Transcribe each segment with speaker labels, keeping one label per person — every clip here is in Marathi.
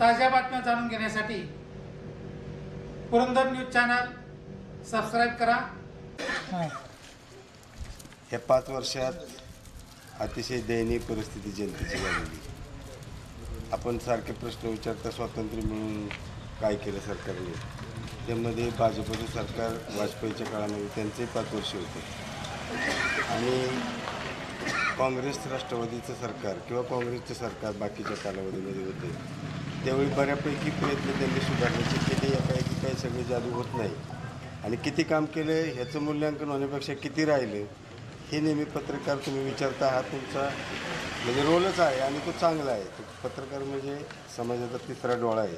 Speaker 1: ताज्या बातम्या जाणून घेण्यासाठी पुरंदर न्यूज चॅनल सबस्क्राईब करा. हां.
Speaker 2: या पाच वर्षात अतिशय दयनीय परिस्थिती जनतेची झालेली. आपण सारखे प्रश्न विचारता स्वातंत्र्य मिळून काय केलं सरकारने? त्यामध्ये भाजपचं सरकार वाजपेयीच्या काळामध्ये त्यांचे पाच वर्ष होते. आणि काँग्रेस राष्ट्रवादीचं सरकार किंवा काँग्रेसचं सरकार बाकीच्या कालावधीमध्ये होते. त्यावेळी बऱ्यापैकी प्रयत्न त्यांनी सुधारण्याचे केले यापैकी काही सगळे जादू होत नाही. आणि किती काम केलं ह्याचं मूल्यांकन होण्यापेक्षा किती राहिलं हे नेहमी पत्रकार तुम्ही विचारता हा तुमचा म्हणजे रोलच आहे आणि तो चांगला आहे. तो पत्रकार म्हणजे समाजाचा तिसरा डोळा आहे.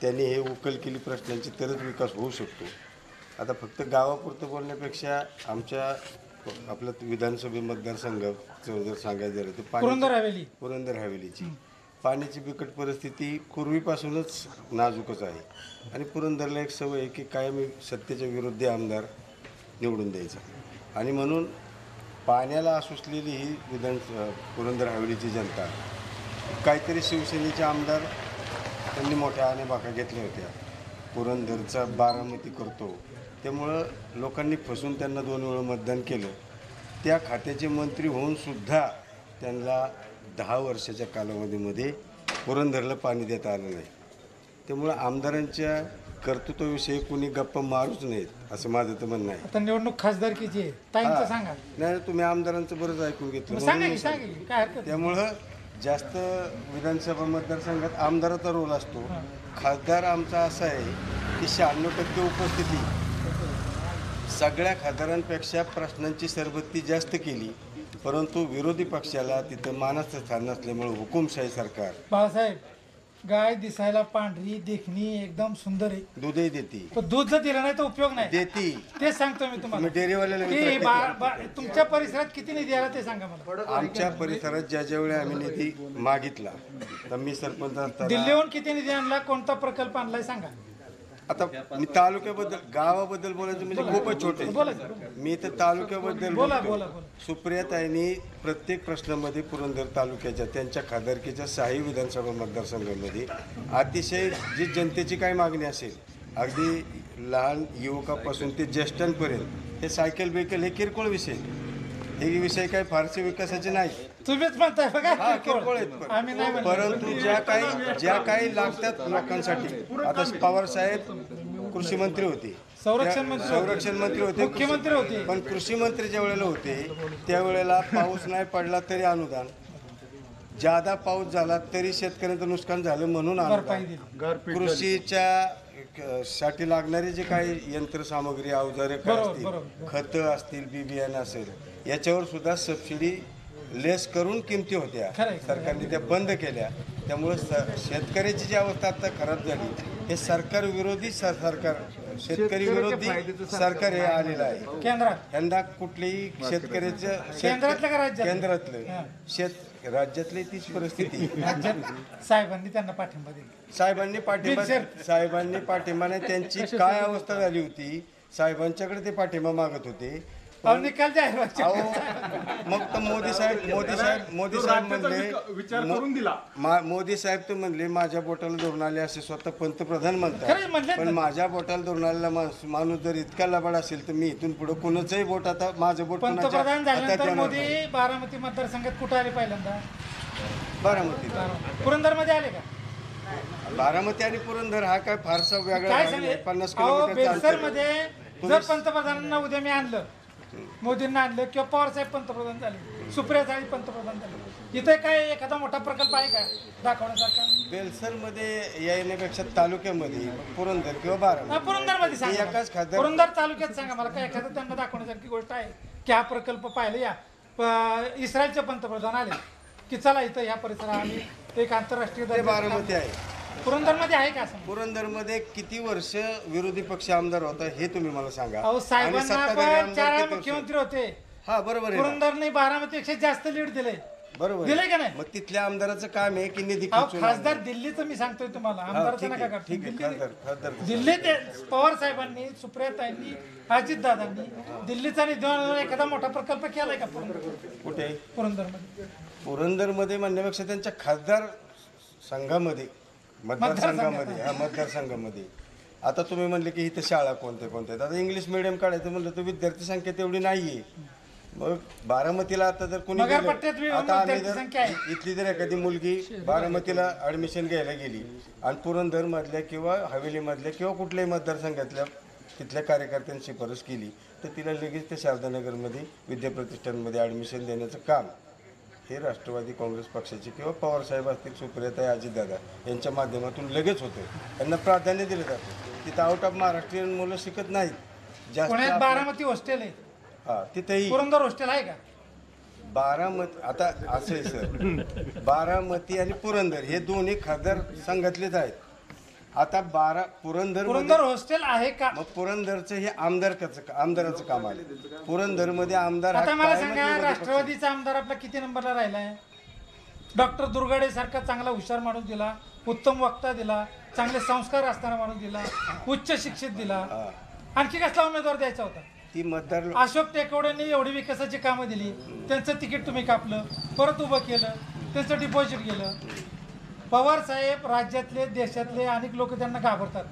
Speaker 2: त्यांनी हे उकल केली प्रश्नांची तरच विकास होऊ शकतो. आता फक्त गावापुरतं बोलण्यापेक्षा आमच्या आपल्या विधानसभे मतदारसंघाचं जर सांगायचं झालं तर
Speaker 1: पुरंदर हवेली.
Speaker 2: पुरंदर हवेलीची. पाण्याची बिकट परिस्थिती पूर्वीपासूनच नाजूकच आहे. आणि पुरंदरला एक सवय आहे की कायम सत्तेच्या विरुद्ध आमदार निवडून द्यायचा. आणि म्हणून पाण्याला असुसलेली ही विधान पुरंदर हवेलीची जनता काहीतरी शिवसेनेचे आमदार त्यांनी मोठ्या आनेबाका घेतल्या होत्या. पुरंदरचा बारामती करतो. त्यामुळं लोकांनी फसून त्यांना दोन वेळा मतदान केलं. त्या खात्याचे मंत्री होऊन सुद्धा त्यांना दहा वर्षाच्या कालावधीमध्ये पुरंदरला पाणी देता आलं नाही. त्यामुळं आमदारांच्या कर्तृत्वाविषयी कुणी गप्पा मारूच नाहीत असं माझं तर म्हणणं आहे.
Speaker 1: आता निवडणूक खासदारकीची आहे? ताईंचं सांगा.
Speaker 2: नाही तुम्ही आमदारांचं बरंच ऐकून घेतलं.
Speaker 1: मग सांगा
Speaker 2: म्हणून
Speaker 1: की
Speaker 2: मी
Speaker 1: सांगा की काय हरकत नाही.
Speaker 2: त्यामुळं जास्त विधानसभा मतदारसंघात आमदाराचा रोल असतो. खासदार आमचा असा आहे की शहाण्णव टक्के उपस्थिती. सगळ्या खासदारांपेक्षा प्रश्नांची सरबत्ती जास्त केली. परंतु विरोधी पक्षाला तिथं मानाचं स्थान नसल्यामुळे हुकुमशाही सरकार.
Speaker 1: बाळासाहेब गाय दिसायला पांढरी देखणी एकदम सुंदर आहे.
Speaker 2: दूधही देते.
Speaker 1: पण दूध जर दिलं नाही तर उपयोग नाही.
Speaker 2: देती.
Speaker 1: तेच सांगतो मी
Speaker 2: तुम्ही
Speaker 1: तुम्हाला
Speaker 2: डेअरीवाल्याला
Speaker 1: की. बा- बा- तुमच्या परिसरात किती निधी आला ते सांगा मला.
Speaker 2: आमच्या परिसरात ज्या ज्या वेळी आम्ही निधी मागितला तर मी सरपंच असताना
Speaker 1: दिल्लीहून किती निधी आणला कोणता प्रकल्प आणलाय सांगा.
Speaker 2: आता मी तालुक्याबद्दल गावाबद्दल बोलायचं म्हणजे खूपच छोटे. मी तर तालुक्याबद्दल
Speaker 1: बोला
Speaker 2: बोलतो.
Speaker 1: बोला बोला.
Speaker 2: सुप्रियाताईंनी प्रत्येक प्रश्नामध्ये पुरंदर तालुक्याच्या त्यांच्या खासदारकीच्या सहाही विधानसभा मतदारसंघामध्ये अतिशय जी जनतेची काय मागणी असेल अगदी लहान युवकापासून ते ज्येष्ठांपर्यंत हे सायकल बिकल हे किरकोळ विषय. हे विषय काही फारसे विकासाचे नाही
Speaker 1: तुम्हीच म्हणताय बघा किरकोळ.
Speaker 2: आहेत पण.
Speaker 1: आम्ही नाही म्हणलं.
Speaker 2: परंतु ज्या काही ज्या काही लागतात लोकांसाठी आता पवार साहेब कृषी मंत्री होते
Speaker 1: संरक्षण मंत्री
Speaker 2: संरक्षण मंत्री होते
Speaker 1: मुख्यमंत्री होते.
Speaker 2: पण कृषी मंत्री ज्या वेळेला होते त्यावेळेला पाऊस नाही पडला तरी अनुदान जादा पाऊस झाला तरी शेतकऱ्यांचं नुकसान झालं म्हणून
Speaker 1: भरपाई
Speaker 2: अनुदान
Speaker 1: दिली
Speaker 2: कृषीच्या अ, साठी लागणारी जे काही यंत्रसामग्री अवजारे काय
Speaker 1: बरोबर,
Speaker 2: असतील
Speaker 1: बरोबर.
Speaker 2: खतं असतील बी बियाणं असेल याच्यावर सुद्धा सबसिडी लेस करून किमती होत्या. सरकारने त्या बंद केल्या. त्यामुळे स- शेतकऱ्याची जी अवस्था आता खराब झाली हे सरकार विरोधी सरकार शेतकरी विरोधी सरकार हे आलेलं आहे.
Speaker 1: केंद्रात?
Speaker 2: यंदा कुठलेही शेतकऱ्याचं शेतक-
Speaker 1: केंद्रातलं का राज्यातलं?
Speaker 2: केंद्रातलं. शेत राज्यातली तीच परिस्थिती.
Speaker 1: राज्यात साहेबांनी त्यांना पाठिंबा दिला.
Speaker 2: साहेबांनी पाठिंबा
Speaker 1: बिनशर्त.
Speaker 2: साहेबांनी पाठिंबा नाही त्यांची काय अवस्था झाली होती? साहेबांच्याकडे ते पाठिंबा मागत होते.
Speaker 1: अहो निकाल जाहीर व्हायचे.
Speaker 2: अहो मग तर मोदी साहेब मोदी साहेब मोदी साहेब म्हणले
Speaker 3: विचार करून दिला
Speaker 2: मा- मोदी साहेब तर म्हणले माझ्या बोटाला धरून आले असे स्वतः पंतप्रधान
Speaker 1: खरंच
Speaker 2: म्हणतात पण. माझ्या बोटाला धरून आलेला माणूस माणूस जर इतका लबाड असेल तर मी इथून पुढे कोणाचंही बोट आता माझं बोट कोणाच्या
Speaker 1: पंतप्रधान
Speaker 2: हातात
Speaker 1: झाल्यानंतर
Speaker 2: येणार
Speaker 1: मोदी
Speaker 2: नाही.
Speaker 1: बारामती मतदारसंघात कुठे आले पहिल्यांदा
Speaker 2: बारामती
Speaker 1: पुरंदरमध्ये आले का
Speaker 2: बारामती आणि पुरंदर हा काय फारसा वेगळा
Speaker 1: काय
Speaker 2: भाग. पन्नास किलोमीटरचं अंतर.
Speaker 1: मध्ये जर पंतप्रधानांना उद्या मी आणलं मोदींना आणलं किंवा पवार साहेब पंतप्रधान झाले सुप्रिया साहेब पंतप्रधान झाले. इथे काय एखादा मोठा प्रकल्प आहे का दाखवण्यासारखा?
Speaker 2: बेलसरमध्ये येण्यापेक्षा तालुक्यामध्ये पुरंदर किंवा बारामती.
Speaker 1: पुरंदरमध्ये सांगा
Speaker 2: एकाच. खासदार-
Speaker 1: पुरंदर तालुक्यात सांगा मला काय एखादं त्यांना दाखवण्यासारखी गोष्ट आहे की हा प्रकल्प पाहिलं या? इस्रायलचे पंतप्रधान आले की चला इथं ह्या परिसरात आम्ही एक आंतरराष्ट्रीय
Speaker 2: बारामती आहे.
Speaker 1: पुरंदरमध्ये आहे का असं
Speaker 2: पुरंदरमध्ये किती वर्ष विरोधी पक्ष आमदार होता हे तुम्ही मला सांगा
Speaker 1: अहो
Speaker 2: आणि
Speaker 1: साहेबांना
Speaker 2: सत्ताधारी
Speaker 1: पण
Speaker 2: आमदार
Speaker 1: चार
Speaker 2: किती वर्ष?
Speaker 1: मुख्यमंत्री होते
Speaker 2: हा बरोबर आहे ना.
Speaker 1: पुरंदरने बारामतीपेक्षा जास्त लीड दिले
Speaker 2: बरोबर
Speaker 1: दिलंय
Speaker 2: आहे.
Speaker 1: का नाही?
Speaker 2: मग तिथल्या आमदाराचं काम आहे की निधी
Speaker 1: अहो खासदार. दिल्लीचं मी सांगतोय तुम्हाला
Speaker 2: हा,
Speaker 1: आमदाराचं
Speaker 2: ठीक
Speaker 1: नका
Speaker 2: आहे, ठीक आहे खासदार खासदार
Speaker 1: दिल्ली ते पवार साहेबांनी सुप्रियाताईंनी अजितदादांनी दिल्लीचा निधी एखादा मोठा प्रकल्प केलाय का पुरंदर
Speaker 2: कुठे
Speaker 1: पुरंदरमध्ये
Speaker 2: पुरंदरमध्ये म्हणण्यापेक्षा त्यांच्या खासदार संघामध्ये मतदारसंघामध्ये हा मतदारसंघामध्ये. आता तुम्ही म्हणले की इथं शाळा कोणत्या कोणत्या आहेत? आता इंग्लिश मिडियम काढायचं म्हणलं तर विद्यार्थी संख्या तेवढी नाहीये. मग बारामतीला आता जर कोणी गेलं-
Speaker 1: बी
Speaker 2: आता आम्ही
Speaker 1: विद्यार्थी
Speaker 2: जर
Speaker 1: संख्या आहे.
Speaker 2: इथली जर एखादी मुलगी बारामतीला ऍडमिशन घ्यायला गेली आणि पुरंदर मधल्या किंवा हवेली मधल्या किंवा कुठल्याही मतदारसंघातल्या तिथल्या कार्यकर्त्यांनी शिफारस केली तर तिला लगेच त्या शारदानगरमध्ये विद्याप्रतिष्ठानमध्ये ऍडमिशन देण्याचं काम. हे राष्ट्रवादी काँग्रेस पक्षाचे किंवा पवार साहेब असतील सुप्रियाताई अजितदादा यांच्या माध्यमातून लगेच होतं त्यांना प्राधान्य दिलं जातं. तिथं आउट ऑफ महाराष्ट्रीयन मुलं शिकत नाहीत. जास्त
Speaker 1: बारामती हॉस्टेल आहे.
Speaker 2: हा तिथेही
Speaker 1: पुरंदर हॉस्टेल आहे का?
Speaker 2: बारामती आता असं आहे सर. बारामती आणि पुरंदर हे दोन्ही खासदार संघातलेच आहेत. आता बारा पुरंदर
Speaker 1: पुरंदर हॉस्टेल आहे का?
Speaker 2: मग पुरंदरचं हे आमदारचं आमदाराचं काम आहे. पुरंदरमध्ये आमदार हा
Speaker 1: आता मला सांगा राष्ट्रवादीचा आमदार आपला किती नंबरला राहिलाय? डॉक्टर दुर्गाडे सारखा चांगला हुशार माणूस दिला उत्तम वक्ता दिला चांगले संस्कार असताना माणूस दिला उच्च शिक्षित दिला. आणखी कसला उमेदवार द्यायचा होता?
Speaker 2: ती मतदार
Speaker 1: अशोक टेकवडेंनी एवढी विकासाची कामं दिली. त्यांचं तिकीट तुम्ही कापलं परत उभं केलं त्यांचं डिपॉझिट गेलं. पवार साहेब राज्यातले देशातले अनेक लोक त्यांना घाबरतात.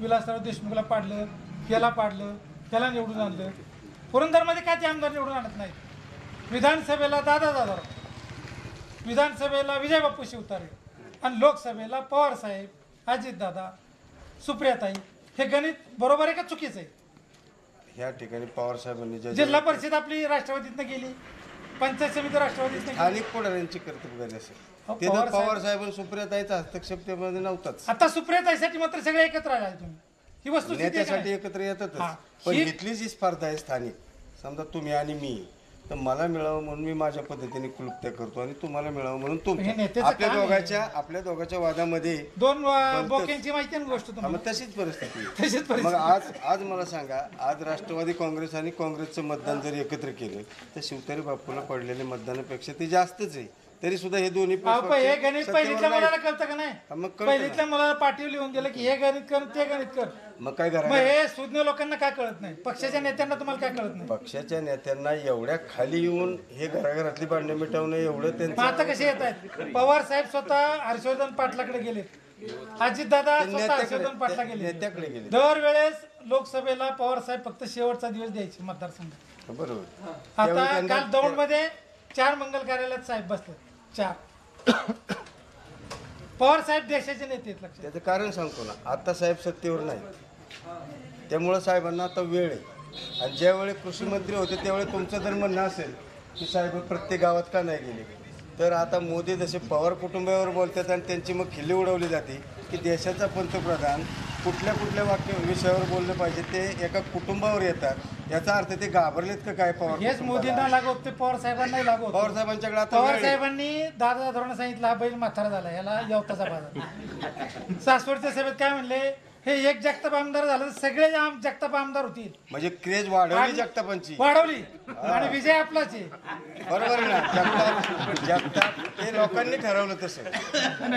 Speaker 1: विलासराव देशमुखला पाडलं याला पाडलं त्याला निवडून आणलं. पुरंदरमध्ये काय ते आमदार निवडून आणत नाहीत? विधानसभेला दादा दादा. विधानसभेला विजय बापू शिवतारे. आणि लोकसभेला पवार साहेब अजितदादा सुप्रियाताई. हे गणित बरोबर आहे का चुकीचं आहे?
Speaker 2: ह्या ठिकाणी पवार साहेबांनी
Speaker 1: जिल्हा परिषद आपली राष्ट्रवादीतनं गेली. पंचायत समिती राष्ट्रवादीतनं गेली
Speaker 2: स्थानिक पुढाऱ्यांची कर्तव्य
Speaker 1: हो,
Speaker 2: असेल तिथं
Speaker 1: पवार
Speaker 2: पवार साहेब आणि सुप्रियाताईचा हस्तक्षेप त्यामध्ये नव्हताच.
Speaker 1: आता सुप्रियाताईसाठी मात्र सगळे एकत्र आले आहे तुम्ही. ही वस्तू
Speaker 2: नेत्यासाठी एकत्र येतातच.
Speaker 1: हा.
Speaker 2: पण
Speaker 1: ही-
Speaker 2: इथली जी स्पर्धा आहे स्थानिक. समजा तुम्ही आणि मी. तर मला मिळावं म्हणून मी माझ्या पद्धतीने क्लुप्त्या करतो आणि तुम्हाला मिळावं म्हणून
Speaker 1: हे नेत्याचं
Speaker 2: आपल्या
Speaker 1: काम आहे.
Speaker 2: दोघांच्या आपल्या दोघांच्या वादामध्ये
Speaker 1: दोन अं, बोक्यांची माहिती आहे ना गोष्ट
Speaker 2: हा,
Speaker 1: तुम्हाला
Speaker 2: मग तशीच परिस्थिती आहे.
Speaker 1: तशीच
Speaker 2: मग
Speaker 1: परिस्थिती
Speaker 2: आज आज मला सांगा आज राष्ट्रवादी काँग्रेस आणि काँग्रेसचं मतदान जर एकत्र केलं तर शिवतारी बापूला पडलेल्या मतदानापेक्षा ते जास्तच आहे तरी सुद्धा हे दोन्ही
Speaker 1: अहो, पण हे गणित पहिलीतल्या
Speaker 2: नाही.
Speaker 1: मुलाला कळतं का
Speaker 2: हा,
Speaker 1: नाही पहिलीतल्या मुलाला पाठीव लिहून दिलं की हे गणित कर ते गणित कर.
Speaker 2: मग काय
Speaker 1: मग हे सुज्ञ लोकांना काय कळत नाही? पक्षाच्या नेत्यांना तुम्हाला काय कळत नाही?
Speaker 2: पक्षाच्या नेत्यांना एवढ्या खाली येऊन हे घराघरातली भांडणं मिटवणं एवढं
Speaker 1: मग
Speaker 2: त्यांचं
Speaker 1: आता कसे येत आहेत? पवार साहेब स्वतः हर्षवर्धन पाटलाकडे गेले. अजित दादा स्वतः हर्षवर्धन पाटला गेले.
Speaker 2: नेत्याकडे गेले.
Speaker 1: दरवेळेस लोकसभेला पवार साहेब फक्त शेवटचा दिवस द्यायचे मतदारसंघात.
Speaker 2: बरोबर. त्यावेळी
Speaker 1: आता
Speaker 2: त्यांना-
Speaker 1: काल दौंडमध्ये चार मंगल कार्यालयात साहेब बसले चार पवार साहेब देशाचे नेते आहेत लक्षात.
Speaker 2: त्याचं कारण सांगतो ना आता साहेब सत्तेवर नाही त्यामुळं साहेबांना आता वेळ आहे. आणि ज्यावेळी कृषी मंत्री होते त्यावेळी तुमचं जर म्हणणं असेल की साहेब प्रत्येक गावात का नाही गेले? तर आता मोदी जसे पवार कुटुंबावर बोलतात आणि त्यांची मग खिल्ली उडवली जाते की देशाचा पंतप्रधान कुठल्या कुठल्या वाक्य विषयावर बोललं पाहिजे ते एका कुटुंबावर येतात याचा अर्थ ते घाबरलेत का काय पवार
Speaker 1: हेच? मोदींना लागू होते पवार साहेबांनाही लागू होते
Speaker 2: पवार साहेबांच्याकडे आता
Speaker 1: पवार
Speaker 2: वेळ आहे.
Speaker 1: साहेबांनी दादा धोरण सांगितलं हा बैल म्हातारा झाला याला यवताचा बाजार सासवडच्या सभेत काय म्हणले हे एक जगताप आमदार झालं तर सगळे आम- जगताप आमदार होतील
Speaker 2: म्हणजे क्रेज वाढवली जगतापांची.
Speaker 1: वाढवली. आणि विजय आपलाच. आहे
Speaker 2: बरोबर आहे ना? जगताप जगताप हे लोकांनी ठरवलं तसं.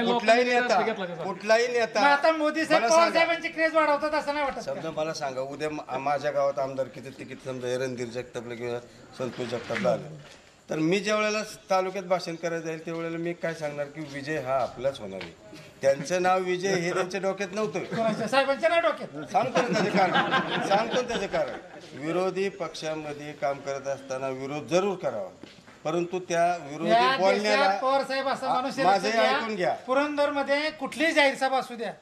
Speaker 2: कुठलाही नेता कुठलाही
Speaker 1: मग
Speaker 2: नेता
Speaker 1: आता मोदी साहेब
Speaker 2: मला
Speaker 1: पवार
Speaker 2: सांगा.
Speaker 1: साहेबांची क्रेज वाढवतात असं नाही वाटत का?
Speaker 2: समजा मला सांगा. उद्या मा- माझ्या गावात आमदारकीचं तिकीट समजा रणधीर जगतापला किंवा संतोष जगतापला आलं. तर मी ज्या वेळेला तालुक्यात भाषण करायला जाईल त्यावेळेला मी काय सांगणार की विजय हा आपलाच होणार आहे. त्यांचं नाव विजय हे त्यांच्या डोक्यात नव्हतं.
Speaker 1: साहेबांच्या डोक्यात.
Speaker 2: सांगतो ना त्याचं कारण. सांगतो ना त्याचं कारण. विरोधी पक्षामध्ये काम करत असताना विरोध जरूर करावा. परंतु त्या
Speaker 1: या
Speaker 2: विरोधी
Speaker 1: देशात
Speaker 2: बोलण्याला
Speaker 1: पवार साहेब असा माणूस आहे, लक्षात
Speaker 2: ऐकून घ्या.
Speaker 1: पुरंदरमध्ये कुठलीही जाहीर सभा असू द्या.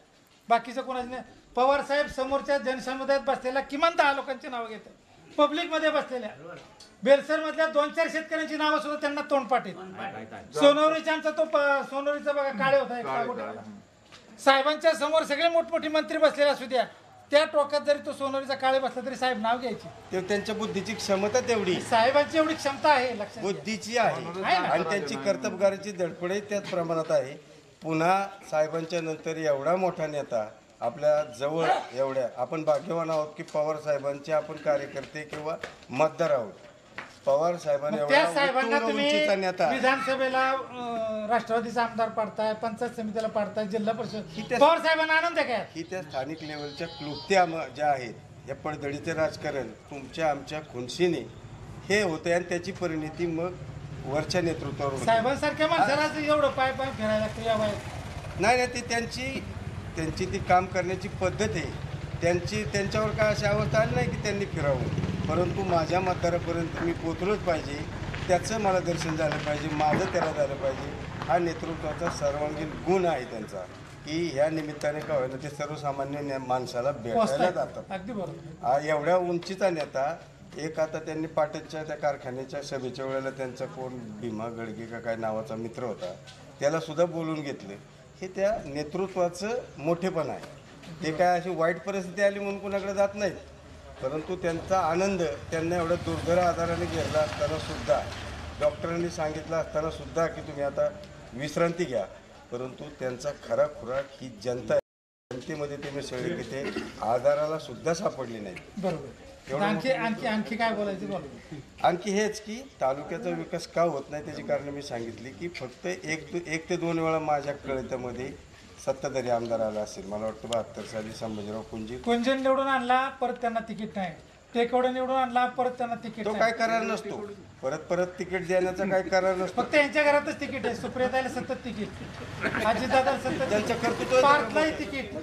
Speaker 1: बाकीचं कोणाचं नाही. पवार साहेब समोरच्या जनसमुदायात बसलेल्या किमान दहा लोकांची नावं घेतात. पब्लिकमध्ये बसलेल्या. बेलसर मधल्या दोन चार शेतकऱ्यांची नावं सुद्धा त्यांना तोंडपाठ आहेत सोनवरीचा आमचा तो प- सोनवरीचा बघा काळे होता एक. साहेबांच्या समोर सगळे मोठमोठी मंत्री बसलेले असू द्या त्या टोकात जरी तो सोनवरीचा काळे बसला तरी साहेब नाव घ्यायचे.
Speaker 2: ते त्यांच्या बुद्धीची क्षमता तेवढी.
Speaker 1: साहेबांची एवढी क्षमता आहे लक्षात.
Speaker 2: बुद्धीची आहे? आणि त्यांची कर्तबगारीची धडपडही त्याच प्रमाणात आहे. पुन्हा साहेबांच्या नंतर एवढा मोठा नेता आपल्या जवळ एवढ्या आपण भाग्यवान आहोत की पवार साहेबांचे आपण कार्यकर्ते किंवा मतदार आहोत. पवार साहेबांनी
Speaker 1: मग त्या
Speaker 2: एवढा
Speaker 1: साहेबांना
Speaker 2: उत्तुंग
Speaker 1: तुम्ही
Speaker 2: उंचीचा नेता.
Speaker 1: विधानसभेला अं, राष्ट्रवादीचा आमदार पाडताय पंचायत समितीला पाडताय जिल्हा परिषद. पवार साहेबांना आनंद आहे काय
Speaker 2: ही त्या स्थानिक लेवलच्या क्लुप्त्या म- ज्या आहेत या पडदडीचे राजकारण तुमच्या आमच्या खुनशीने हे होते आणि त्याची परिणिती मग वरच्या नेतृत्वावर होते.
Speaker 1: साहेबांसारख्या माणसाला असं एवढं पाय पाय फिरायला लागतं या वयात
Speaker 2: नाही नाही ती त्यांची त्यांची ती काम करण्याची पद्धत आहे. त्यांची त्यांच्यावर काय अशी अवस्था आली नाही की त्यांनी फिरावं? परंतु माझ्या मतदारापर्यंत मी पोचलोच पाहिजे. त्याचं मला दर्शन झालं पाहिजे माझं त्याला झालं पाहिजे. हा नेतृत्वाचा सर्वांगीण गुण आहे त्यांचा की ह्या निमित्ताने काय होईल ते सर्वसामान्य माणसाला भेटायला. जातात. एवढ्या उंचीचा नेता एक आता त्यांनी पाटणच्या त्या कारखान्याच्या सभेच्या वेळेला त्यांचा कोण भीमा गडगे का काय नावाचा मित्र होता त्याला सुद्धा बोलून घेतलं. हे त्या नेतृत्वाचं मोठेपण आहे. ते काय अशी वाईट परिस्थिती आली म्हणून कुणाकडे जात नाहीत? परंतु त्यांचा आनंद त्यांना एवढ्या दुर्धर आजाराने घेतला असताना सुद्धा डॉक्टरांनी सांगितलं असताना सुद्धा की तुम्ही आता विश्रांती घ्या. परंतु त्यांचा खरा खुराक ही जनता आहे जनतेमध्ये ते मिसळले की ते आजाराला सुद्धा सापडले नाहीत.
Speaker 1: बरोबर. आणखी आणखी आणखी काय बोलायचं बोला.
Speaker 2: आणखी हेच की तालुक्याचा विकास का होत नाही त्याची कारणं मी सांगितली की फक्त एक एक ते दोन वेळा माझ्या कळत्यामध्ये सत्ताधारी आमदार आला असेल मला वाटतं बहात्तर साली संभाजीराव कुंजी.
Speaker 1: कुंजन निवडून आणला परत त्यांना तिकीट नाही. टेकवडे निवडून आणला परत त्यांना तिकीट
Speaker 2: तो
Speaker 1: नाही.
Speaker 2: काय करार नसतो. परत परत तिकीट देण्याचा काय करार नसतो.
Speaker 1: फक्त यांच्या घरातच तिकीट आहे. सुप्रियाताईला सतत तिकीट. अजितदादा सतत
Speaker 2: त्यांचं कर्तृत्व
Speaker 1: पार्थलाही तिकीट.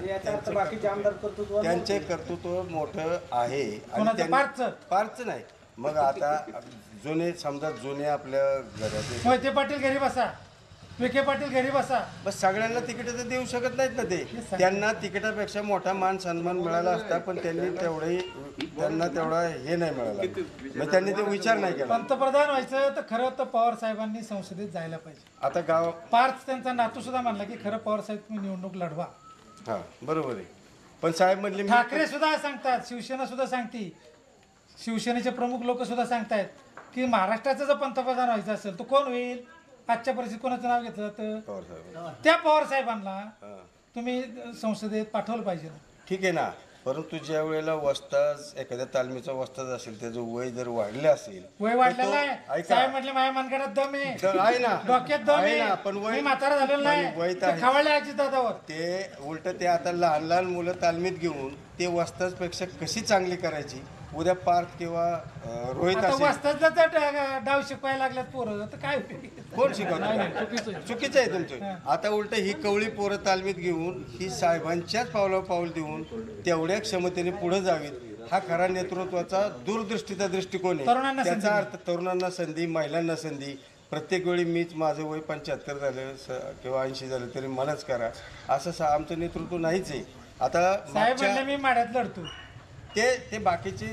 Speaker 3: बाकीचे आमदार कर्तृत्व
Speaker 2: त्यांचे कर्तृत्व मोठं आहे.
Speaker 1: कोणाचं?
Speaker 2: त्यांनी-
Speaker 1: पारचं?
Speaker 2: पारचं नाही. मग आता जुने समजा जुने आपल्या घराचे
Speaker 1: मोहिते पाटील घरी बसा. विखे पाटील घरी बसा.
Speaker 2: बस सगळ्यांना तिकीट तर देऊ शकत नाहीत ना ते. त्यांना तिकिटापेक्षा मोठा मान सन्मान मिळाला असता पण त्यांनी तेवढे त्यांना तेवढा हे नाही मिळाला. मग त्यांनी ते विचार नाही केला.
Speaker 1: पंतप्रधान व्हायचं तर खरं तर पवार साहेबांनी संसदेत जायला पाहिजे.
Speaker 2: आता गाव
Speaker 1: पार्थ त्यांचा नातू सुद्धा म्हणला की खरं पवार साहेब तुम्ही निवडणूक लढवा.
Speaker 2: हा बरोबर आहे. पण साहेब म्हणले
Speaker 1: ठाकरे सुद्धा सांगतात शिवसेना सुद्धा सांगते. शिवसेनेचे प्रमुख लोक सुद्धा सांगतायत की महाराष्ट्राचा जर पंतप्रधान व्हायचं असेल तर कोण होईल? आजच्या परिस्थितीत कोणाचं नाव घेतलं तर
Speaker 2: पवार साहेब.
Speaker 1: त्या पवार साहेबांना. तुम्ही संसदेत पाठवलं पाहिजे.
Speaker 2: ठीक आहे ना. परंतु ज्या वेळेला वस्ताज एखाद्या तालमीचा वस्ताज असेल त्याचं वय जर वाढलं असेल
Speaker 1: वय वाढलेलं आहे
Speaker 2: ऐका.
Speaker 1: साहेब म्हटले माझ्या मनगडात दम आहे.
Speaker 2: तर आहे ना.
Speaker 1: डोक्यात दम
Speaker 2: आहे ना
Speaker 1: आहे
Speaker 2: पण वय
Speaker 1: मी म्हातारा झालेलं
Speaker 2: पण वय
Speaker 1: नाही
Speaker 2: तर आहे.
Speaker 1: खवळले अजितदादावर.
Speaker 2: ते उलट ते आता लहान लहान मुलं तालमीत घेऊन ते वस्ताजपेक्षा कशी चांगली करायची? उद्या पार्थ किंवा अं, रोहित
Speaker 1: आता
Speaker 2: असेल.
Speaker 1: वस्ताच जर डाव शिकवायला लागल्यात पोरं. तर काय?
Speaker 2: कोण शिकवतो? चुकीचं आहे. तुमचं. आता उलट ही कवळी पोरं तालमीत घेऊन ही साहेबांच्याच पावलावर पाऊल देऊन तेवढ्या क्षमतेने पुढे जावीत. हा खरा नेतृत्वाचा दूरदृष्टीचा दृष्टिकोन
Speaker 1: तरुणांना
Speaker 2: आहे त्याचा. अर्थ तरुणांना संधी महिलांना संधी. प्रत्येक वेळी मीच माझं वय पंच्याहत्तर झालं स- किंवा ऐंशी झालं तरी मलाच करा. असं सा आमचं नेतृत्व नाहीच आहे. आता
Speaker 1: साहेब
Speaker 2: मागच्या-
Speaker 1: म्हणले मी माड्यात लढतो.
Speaker 2: ते ते बाकीची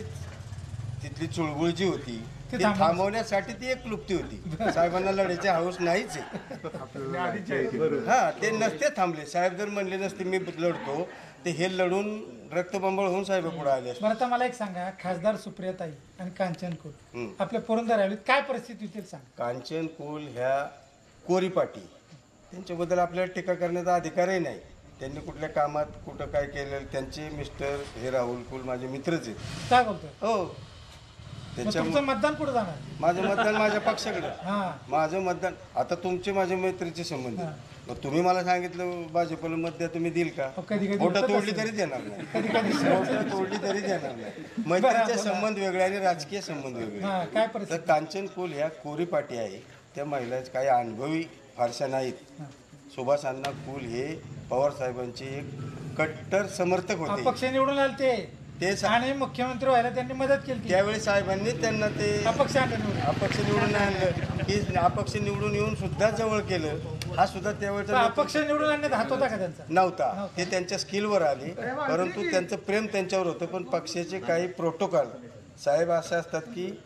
Speaker 2: तिथली चुळबुळ जी होती
Speaker 1: ते
Speaker 2: ती
Speaker 1: थांबव-
Speaker 2: थांबवण्यासाठी ती एक क्लुप्ती होती. साहेबांना लढायची हौस नाहीच आहे. हा ते नसते थांबले. साहेब जर म्हणले नसते मी लढतो ते हे लढून रक्तबंबळ होऊन साहेब पुढे आले असते.
Speaker 1: बरं तर मला एक सांगा. खासदार सुप्रियाताई आणि कांचन
Speaker 2: हम्म.
Speaker 1: आपल्या पुरंदर राहिलीत काय परिस्थिती होती ते सांग.
Speaker 2: कांचन कुल ह्या कोरीपाटी. त्यांच्याबद्दल आपल्याला टीका करण्याचा अधिकारही नाही. त्यांनी कुठल्या कामात कुठं काय केलं त्यांचे मिस्टर हे राहुल कुल माझे मित्रच आहेत.
Speaker 1: काय बोलतोय?
Speaker 2: हो.
Speaker 1: मग
Speaker 2: त्याच्या
Speaker 1: तुमचं मतदान कुठं जाणार?
Speaker 2: माझं मतदान माझ्या पक्षाकडे.
Speaker 1: हा.
Speaker 2: माझं मतदान आता तुमचे माझे मैत्रीचे संबंध आहेत. मग तुम्ही मला सांगितलं भाजपला मत द्या तुम्ही देईल का?
Speaker 1: कधी- कधी
Speaker 2: बोटं तोडली. तरी देणार नाही. बोटं तोडली तरी देणार नाही. मैत्रीचे संबंध वेगळे आणि राजकीय संबंध वेगळे.
Speaker 1: हा काय
Speaker 2: तर
Speaker 1: परिस्थिती
Speaker 2: कांचन कुल ह्या कोरी पाटी आहे. त्या महिला काही अनुभवी फारशा नाहीत. सुभाष अण्णा कुल हे पवार साहेबांचे एक कट्टर समर्थक होते.
Speaker 1: अपक्ष निवडून आले ते
Speaker 2: ते सा-
Speaker 1: आणि मुख्यमंत्री व्हायला त्यांनी मदत केली
Speaker 2: त्यावेळी साहेबांनी त्यांना ते
Speaker 1: अपक्ष आणले निवडून.
Speaker 2: अपक्ष निवडून आणलं. की अपक्ष निवडून येऊन सुद्धा जवळ केलं. हा सुद्धा
Speaker 1: पण
Speaker 2: त्यावेळेचा
Speaker 1: अपक्ष निवडून आणण्यात हात होता का त्यांचा?
Speaker 2: नव्हता. ते त्यांच्या स्किलवर आले. परंतु त्यांचं प्रेम त्यांच्यावर होतं. पण पक्षाचे काही प्रोटोकॉल साहेब असे असतात की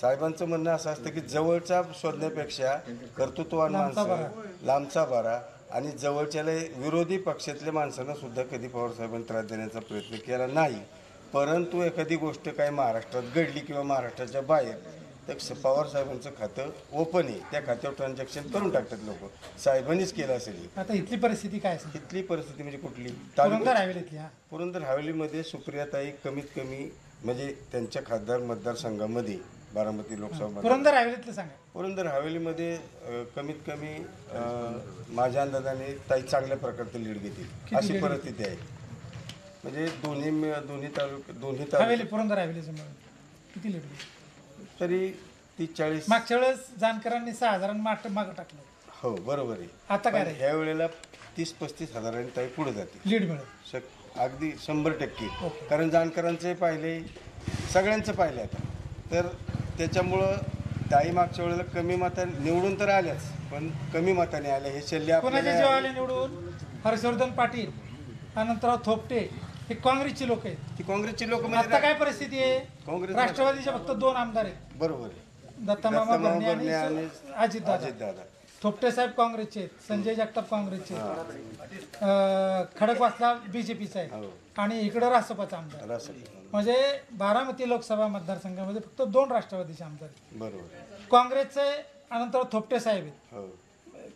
Speaker 2: साहेबांचं म्हणणं असं असतं की जवळचा शोधण्यापेक्षा कर्तृत्ववान
Speaker 1: लांबचा
Speaker 2: माणसं लांबचा बारा. आणि जवळच्याला विरोधी पक्षातल्या माणसांना सुद्धा कधी पवार साहेबांनी त्रास देण्याचा प्रयत्न केला नाही. परंतु एखादी गोष्ट काही महाराष्ट्रात घडली किंवा महाराष्ट्राच्या बाहेर तर स- पवार साहेबांचं खातं ओपन आहे. त्या खात्यावर ट्रान्झॅक्शन करून टाकतात लोक. साहेबांनीच केलं असेल.
Speaker 1: आता इथली परिस्थिती काय असेल?
Speaker 2: इथली परिस्थिती म्हणजे कुठली?
Speaker 1: पुरंदर हवेलीतली
Speaker 2: पुरंदर हवेलीमध्ये सुप्रियाताई कमीत कमी म्हणजे त्यांच्या खासदार मतदारसंघामध्ये बारामती लोकसभा
Speaker 1: पुरंदर हवेलीतलं सांगा.
Speaker 2: पुरंदर हवेलीमध्ये कमीत कमी माझ्या अंदाजाने ताई चांगल्या प्रकारचं लीड घेतील. अशी परिस्थिती आहे. म्हणजे दोन्ही दोन्ही तालुके दोन्ही
Speaker 1: हवेली
Speaker 2: तालुके
Speaker 1: पुरंदर मिळून किती लिहिली
Speaker 2: तरी तीस चाळीस
Speaker 1: मागच्या वेळेस जानकरांनी सहा हजारांनी माग मागं टाकलं.
Speaker 2: हो बरोबर आहे.
Speaker 1: आता काय
Speaker 2: पण ह्या वेळेला तीस पस्तीस हजारांनी ताई पुढे जाते
Speaker 1: लीड मिळेल.
Speaker 2: शक अगदी शंभर टक्के. कारण जाणकारांचंही पाहिले सगळ्यांचं पाहिले आता. तर त्याच्यामुळं ताई मागच्या वेळेला कमी मताने निवडून तर आल्याच पण कमी मताने आल्या. हे शल्य
Speaker 1: जेव्हा आले निवडून? हर्षवर्धन पाटील अनंतराव थोपटे हे काँग्रेसची लोक आहेत.
Speaker 2: ती काँग्रेसची लोक
Speaker 1: आता काय परिस्थिती आहे?
Speaker 2: काँग्रेस-
Speaker 1: राष्ट्रवादीचे फक्त दोन आमदार आहेत.
Speaker 2: बरोबर आहे.
Speaker 1: भरणे
Speaker 2: भरणे
Speaker 1: आणि
Speaker 2: आणि
Speaker 1: अजित दादा थोपटे साहेब काँग्रेसचे आहेत संजय जगताप काँग्रेसचे आहेत. अं, खडकवासला बीजेपीचा आहे.
Speaker 2: हो.
Speaker 1: आणि इकडं रासपाचा आमदार. म्हणजे बारामती लोकसभा मतदारसंघामध्ये फक्त दोन राष्ट्रवादीचे आमदार आहेत.
Speaker 2: बरोबर.
Speaker 1: काँग्रेसचे अनंतराव थोपटे साहेब आहेत.
Speaker 2: हो.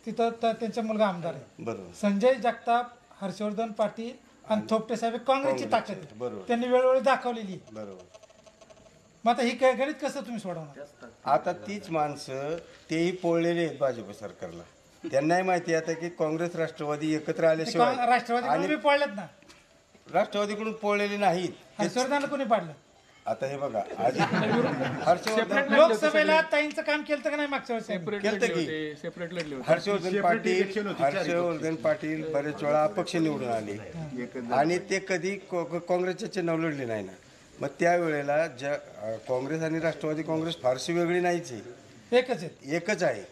Speaker 1: तिथं त- त्यांचा मुलगा आमदार आहे.
Speaker 2: बरोबर.
Speaker 1: संजय जगताप हर्षवर्धन पाटील आणि थोपटे साहेब हे काँग्रेसची ताकद आहे
Speaker 2: बरोबर.
Speaker 1: त्यांनी वेळोवेळी दाखवलेली आहे.
Speaker 2: बरोबर.
Speaker 1: मग आता ही ग- गणित कसं तुम्ही सोडवणार?
Speaker 2: आता तीच माणसं तेही पोळलेले आहेत भाजप सरकारला. त्यांनाही माहिती आहे आता की काँग्रेस राष्ट्रवादी एकत्र
Speaker 1: ते
Speaker 2: आल्याशिवाय
Speaker 1: राष्ट्रवादी
Speaker 2: आणि
Speaker 1: ना?
Speaker 2: राष्ट्रवादीकडून पोळलेले नाहीत.
Speaker 1: हर्षवर्धनला कोणी पाडलं?
Speaker 2: आता हे बघा आधी हर्षवर्धन
Speaker 1: लोकसभेला ताईंचं काम केलं का नाही मागच्या वर्षी?
Speaker 2: केलं की?
Speaker 4: सेपरेट लढले होते.
Speaker 2: हर्षवर्धन पाटील हर्षवर्धन पाटील बरेच वेळा अपक्ष निवडून आले. आणि ते कधी को- को- काँग्रेसच्या चिन्हावर लढले नाही ना. मग त्यावेळेला ज्या काँग्रेस आणि राष्ट्रवादी काँग्रेस फारशी वेगळी नाहीच आहे.
Speaker 1: एकच आहेत.
Speaker 2: एकच आहे.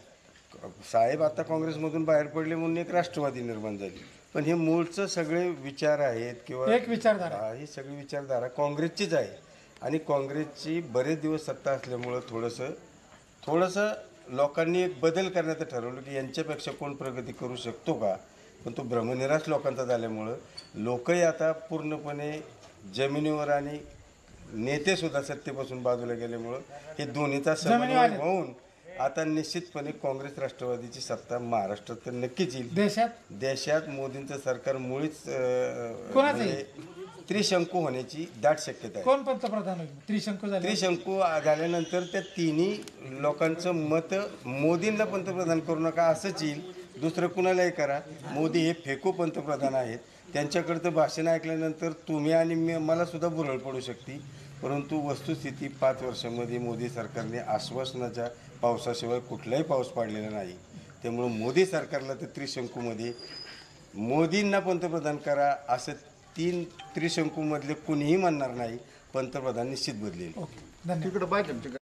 Speaker 2: साहेब आता काँग्रेसमधून बाहेर पडले म्हणून एक राष्ट्रवादी निर्माण झाली. पण हे मूळचं सगळे विचार आहेत किंवा
Speaker 1: एक विचारधारा.
Speaker 2: हा, ही सगळी विचारधारा काँग्रेसचीच आहे. आणि काँग्रेसची बरेच दिवस सत्ता असल्यामुळं थोडंसं थोडंसं लोकांनी एक बदल करण्याचं ठरवलं की यांच्यापेक्षा कोण प्रगती करू शकतो का? पण तो भ्रमनिराश लोकांचा झाल्यामुळं लोकही आता पूर्णपणे जमिनीवर आणि नेते सुद्धा सत्तेपासून बाजूला गेल्यामुळं हे दोन्हीचा समन्वय. होऊन आता निश्चितपणे काँग्रेस राष्ट्रवादीची सत्ता महाराष्ट्रात तर नक्कीच येईल.
Speaker 1: देशात?
Speaker 2: देशात मोदींचं सरकार मुळीच अं,
Speaker 1: कोणाचं
Speaker 2: म्हणजे त्रिशंकू होण्याची दाट शक्यता आहे.
Speaker 1: कोण पंतप्रधान होईल? त्रिशंकू झाले
Speaker 2: त्रिशंकू झाल्यानंतर त्या तिन्ही लोकांचं मत मोदींना पंतप्रधान करू नका असंच येईल. दुसरं कुणालाही करा. मोदी हे फेकू पंतप्रधान आहेत. त्यांच्याकडचं भाषण ऐकल्यानंतर तुम्ही आणि मी मला सुद्धा बुरळ पडू शकते. परंतु वस्तुस्थिती पाच वर्षामध्ये मोदी सरकारने आश्वासनाच्या पावसाशिवाय कुठलाही पाऊस पाडलेला नाही. त्यामुळं मोदी सरकारला तर त्रिशंकूमध्ये मोदींना पंतप्रधान करा असं तीन त्रिशंकूमधले कुणीही म्हणणार नाही पंतप्रधान निश्चित बदलेल.
Speaker 1: ओके धन्यवाद.